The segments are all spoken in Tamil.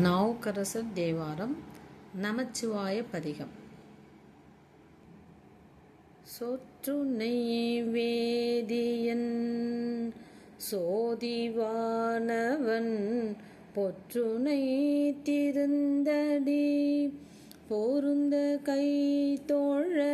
நாவுக்கரசர் தேவாரம் நமச்சிவாய பதிகம். சொற்றுனை வேதியன் சோதிவானவன் பொற்றுனை திருந்தடி. பொருந்த கை தோழ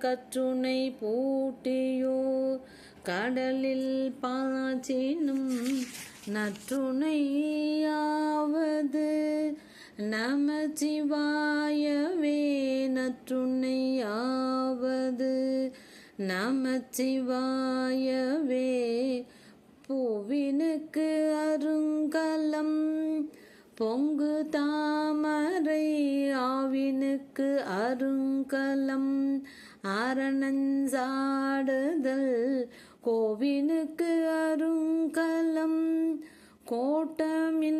கற்றுனை பூட்டியோர் கடலில் பாச்சினும் நற்றுணையாவது. நமச்சிவாயவே நற்றுணையாவது. நமச்சிவாயவே பூவினுக்கு அருங்கலம். பொங்கு தாமரை ஆவினுக்கு அருங்கலம். அரணஞ்சாடுதல் கோவினுக்கு அருங்கலம். கோட்டமில்லது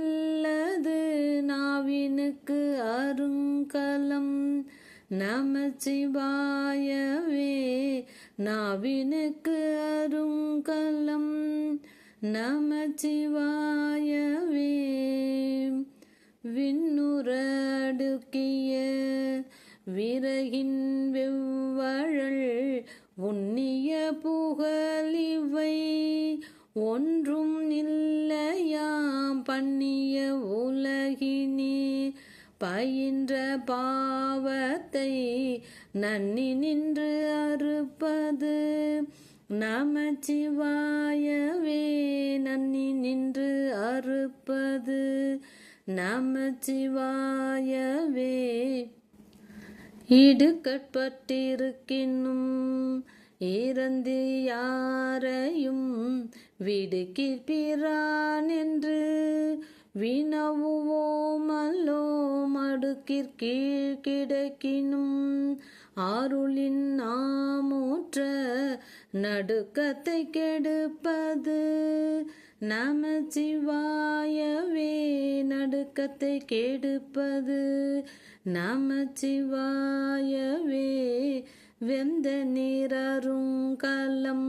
நாவினுக்கு அருங்கலம். நமச்சிவாயவே நாவினுக்கு அருங்கலம். நமச்சிவாயவே விண்ணுரடுக்கிய விறகின் வெவ்வழல் உன்னிய புகழிவை ஒன்றும் இல்லையாம் பண்ணிய உலகினே. பயின்ற பாவத்தை நன்னி நின்று அறுப்பது நமச்சிவாயவே. நன்னி நின்று அறுப்பது நமச்சிவாயவே. இடுக்கட்பட்டிருக்கினும் இறந்து யாரையும் விடுக்கிற்பிறான் என்று வினவுவோம் அல்லோம் அடுக்கிற் கிடக்கினும் ஆருளின் நாமூற்ற நடுக்கத்தை கெடுப்பது நமச்சிவாயவே நடுக்கத்தை கெடுப்பது. நமச்சிவாயவே வெந்த நீரருங்கலம்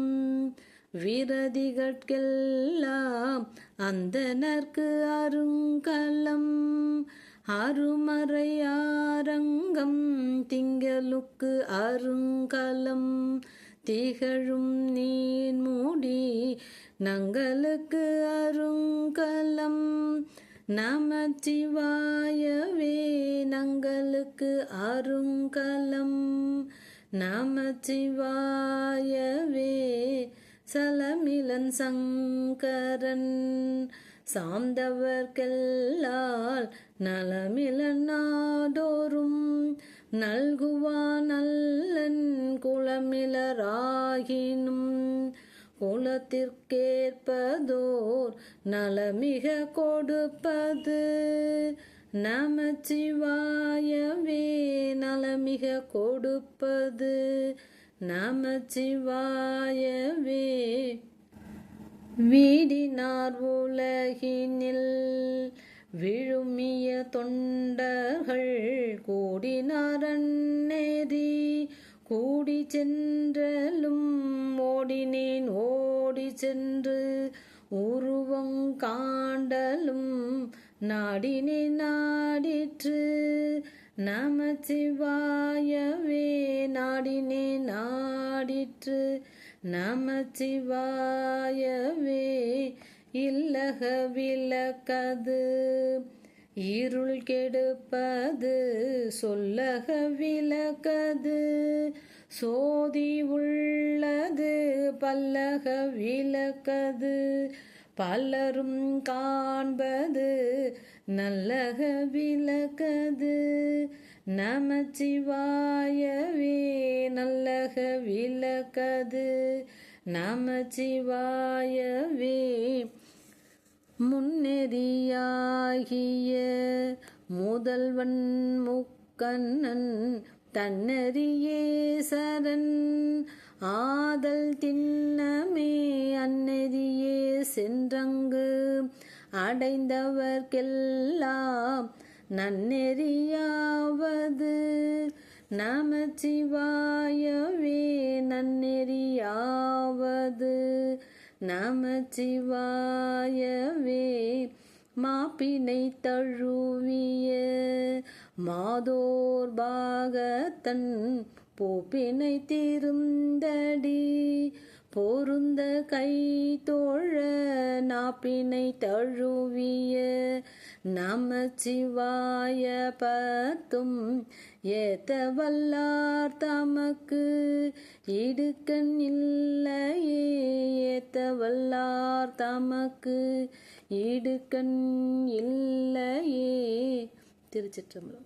விரதிகட்கெல்லாம் அந்த நற்கு அருங்கலம். அருமறையாரங்கம் திங்களுக்கு அருங்கலம். திகழும் நீ நங்களுக்கு அருங்கலம். நமச்சிவாயவே நங்களுக்கு அருங்கலம். நமச்சிவாயவே சலமிலன் சங்கரன். சார்ந்தவர்கெல்லால் நலமிலன் நாடோறும். நல்குவான் நல்லன் குளமிலராகினும் குலத்திற்கேற்பதோர் நலமிக கொடுப்பது. நமச்சிவாயவே நலமிக கொடுப்பது. நமச்சிவாயவே வீடினார் உலகினில் விழுமிய தொண்டர்கள் கூடினார் அந்நெறி. கூடி சென்றலும் ஓடினேன் சென்று உருவம் காண்டலும் நாடினி நாடிற்று. நமச்சிவாயவே நாடினே நாடிற்று. நமச்சிவாயவே இல்லக விளக்கது. இருள் கெடுப்பது சொல்லக விளக்கது. சோதி உள்ளது பல்லக விளக்கது. பலரும் காண்பது நல்லக விளக்கது. நமச்சிவாயவே நல்லக விளக்கது. நமச்சிவாயவே முன்னெறியாகிய முதல்வன் முக்கண்ணன் தன்னறியே சரண். ஆதல் திண்ணமே அன்னறியே சென்றங்கு. அடைந்தவர்க்கெல்லாம் நன்னெறியாவது. நமச்சிவாயவே நன்னெறியாவது. நமச்சிவாயவே மாப்பினை தழுவிய மாதோர்பாகத்தன் போப்பினை பூப்பினை பொருந்த கை தோழ நாப்பினை தழுவிய நமச்சிவாய பத்தும் ஏத்த வல்லார் தமக்கு இடுக்கண் இல்லையே. ஏத்த வல்லார் தமக்கு இடுக்கண் இல்லையே. തിരിച്ചിട്ടുമ്പോൾ